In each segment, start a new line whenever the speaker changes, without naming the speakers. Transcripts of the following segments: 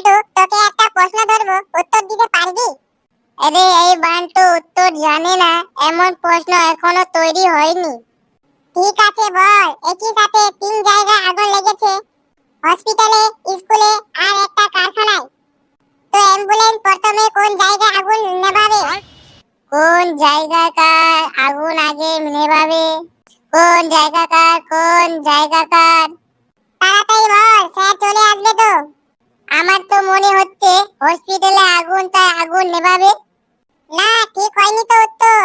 বান্টু তোকে একটা প্রশ্ন ধরবো উত্তর দিতে পারবি? আরে এই বান্টু উত্তর জানে না এমন প্রশ্ন এখনও তৈরি হয়নি। ঠিক আছে বল একই সাথে তিন জায়গায় আগুন লেগেছে। হসপিটালে স্কুলে আর একটা কারখানায়। তো অ্যাম্বুলেন্স প্রথমে কোন জায়গায় আগুন নেভাবে? কোন জায়গাকার আগুন আগে নেভাবে? কোন জায়গাকার কোন জায়গাকার? তাড়াতাড়ি বল স্যার চলে আসবে তো। আমার তো মনে হচ্ছে হসপিটালে আগুন তাই আগুন নেভাবে। না, ঠিক হয়নি তো উত্তর।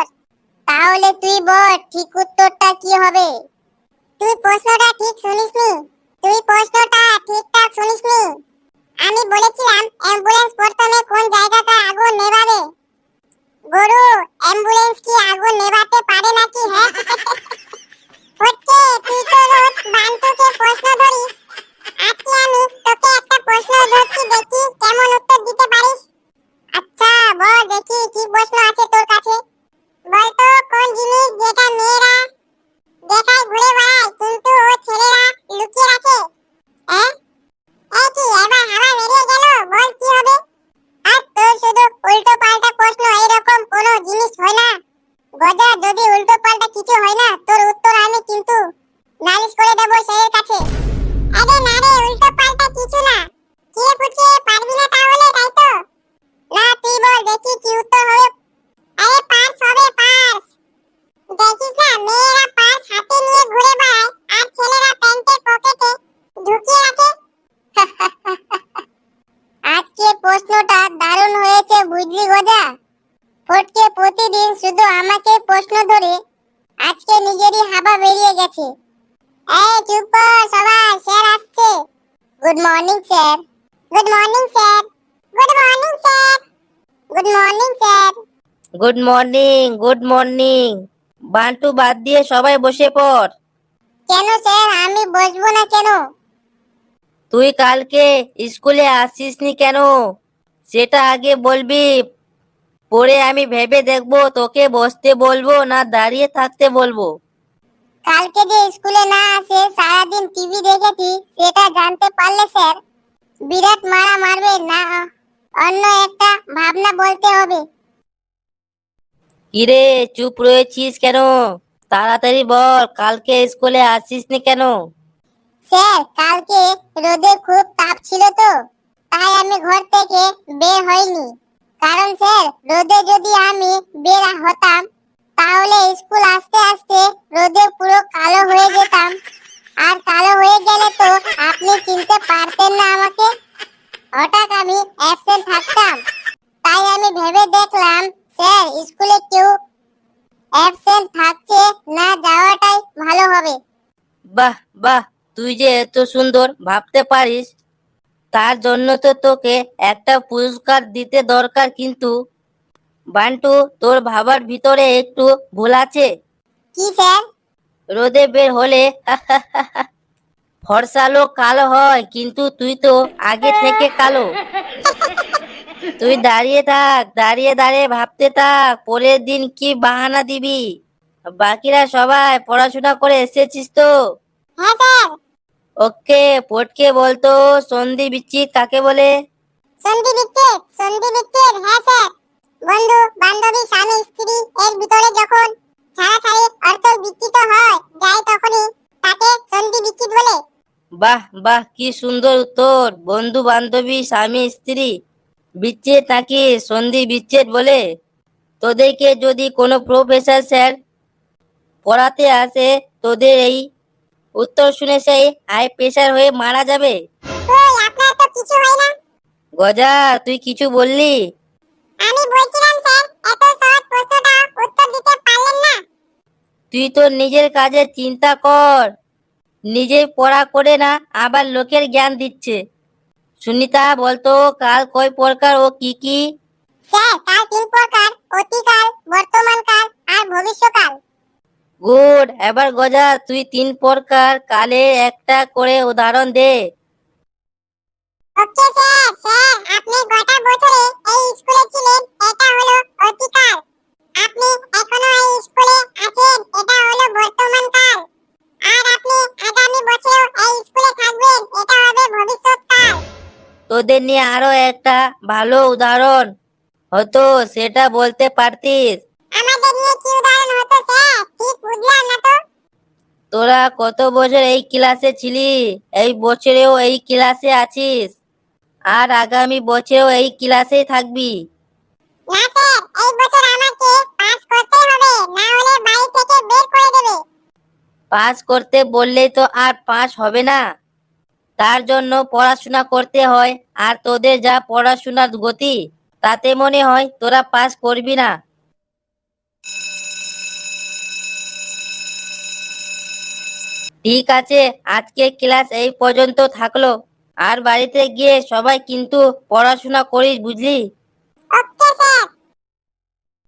তাহলে তুই বল, ঠিক উত্তরটা কি হবে? তুই প্রশ্নটা ঠিক শুনিসনি? তুই প্রশ্নটা ঠিকঠাক আমাকে প্রশ্ন ধরে আজকে নিজেরই হাবা বেরিয়ে গেছে। এই চুপ কর সবাই স্যার আসছে। Good morning sir. Good morning sir. Good morning sir. Good morning sir.
Good morning good morning Bantu বাদ দিয়ে সবাই বসে পড়।
কেন স্যার? আমি বসবো না কেন?
তুই কালকে স্কুলে আসিসনি কেন? সেটা আগে বলবি। পরে আমি ভেবে দেখব তোকে বসতে বলব না দাঁড়িয়ে থাকতে বলব।
কালকে যে স্কুলে না আসে সারাদিন টিভি দেখেছি সেটা জানতে পারলে স্যার বিরাট মারা মারবে না অন্য একটা ভাবনা বলতে হবে।
কিরে চুপ রয়েছিস কেন? তাড়াতাড়ি বল কালকে স্কুলে আসিস নি কেন?
স্যার কালকে রোদে খুব তাপ ছিল তো তাই আমি ঘর থেকে বের হইনি। কারণ স্যার, রোদে যদি আমি বের হতাম, তাহলে স্কুল আসতে আসতে রোদে পুরো কালো হয়ে যেতাম। আর কালো হয়ে গেলে তো আপনি চিনতে পারতেন না আমাকে। হঠাৎ আমি অ্যাবসেন্ট থাকতাম। তাই আমি ভেবে দেখলাম, স্যার, স্কুলে কেউ অ্যাবসেন্ট থাকছে না যাওয়াটাই ভালো হবে।
বাহ বাহ, তুই যে এত সুন্দর ভাবতে পারিস। তার জন্য তো তোকে একটা পুরস্কার দিতে দরকার কিন্তু। বান্টু তোর ভাবার ভিতরে একটু ভুল আছে।
কি স্যার
রোদে বের হলে ফর্সা লোক কালো হয় কিন্তু তুই তো আগে থেকে কালো। তুই দাঁড়িয়ে থাক দাঁড়িয়ে দাঁড়িয়ে ভাবতে থাক পরের দিন কি বাহানা দিবি? বাকিরা সবাই পড়াশোনা করে এসেছিস তো।
হ্যাঁ স্যার।
ওকে পটকে বলতো সন্ধি বিচ্ছিত কাকে বলে?
সন্ধি বিচ্ছেদ সন্ধি বিচ্ছেদ হ্যাঁ স্যার। বন্ধু বান্ধবী স্বামী স্ত্রী এর ভিতরে যখন ছাড়াছাড়ি অর্থ বিচ্ছিত হয় যায় তখনই তাকে সন্ধি বিচ্ছেদ বলে।
বাহ বাহ কি সুন্দর উত্তর। বন্ধু বান্ধবী স্বামী স্ত্রী বিচ্ছেদ নাকি সন্ধি বিচ্ছেদ বলে? তোদেরকে যদি কোনো প্রফেসর স্যার পড়াতে আসে তোদের এই উত্তর শুনে সেই হাই প্রেশার হয়ে মারা যাবে।
আপনার তো কিছু হয় না।
গজা তুই কিছু বললি?
আমি বলছিলাম স্যার এত সহজ প্রশ্নটা উত্তর দিতে পারলেন না।
তুই তো নিজের কাজে চিন্তা কর। নিজেই পড়া করে না আবার লোকের জ্ঞান দিচ্ছে। সুনিতা বলতো কাল কয় প্রকার ও কি কি?
স্যার কাল তিন প্রকার অতীকাল বর্তমানকাল আর ভবিষ্যৎকাল
গুড এবার গজা তুই তিন প্রকার কালের একটা করে উদাহরণ দে।
ওকে স্যার স্যার আপনি গোটা বছরে এই স্কুলে ছিলেন এটা হলো অতীকাল আপনি এখনও এই স্কুলে আছেন এটা হলো বর্তমান কাল। আর আপনি আগামী বছরেও এই স্কুলে থাকবেন এটা হবে ভবিষ্যৎ কাল।
তোদের তোদের নিয়ে আরও একটা ভালো উদাহরণ হতো সেটা বলতে পারতিস। তোরা কত বছর এই ক্লাসে ছিলি? এই বছরেও এই ক্লাসে আছিস? আর আগামী বছরেও এই ক্লাসেই থাকবি।
না স্যার এই বছর আমাকে পাস করতে হবে না হলে বাড়ি থেকে বের করে দেবে।
পাস করতে বললেই তো আর পাস হবে না। তার জন্য পড়াশোনা করতে হয় আর তোদের যা পড়াশোনার গতি তাতে মনে হয় তোরা পাস করবি না। ঠিক আছে, আজকে ক্লাস এই পর্যন্ত থাকল। আর বাড়িতে গিয়ে সবাই কিন্তু পড়াশোনা করিস, বুঝলি?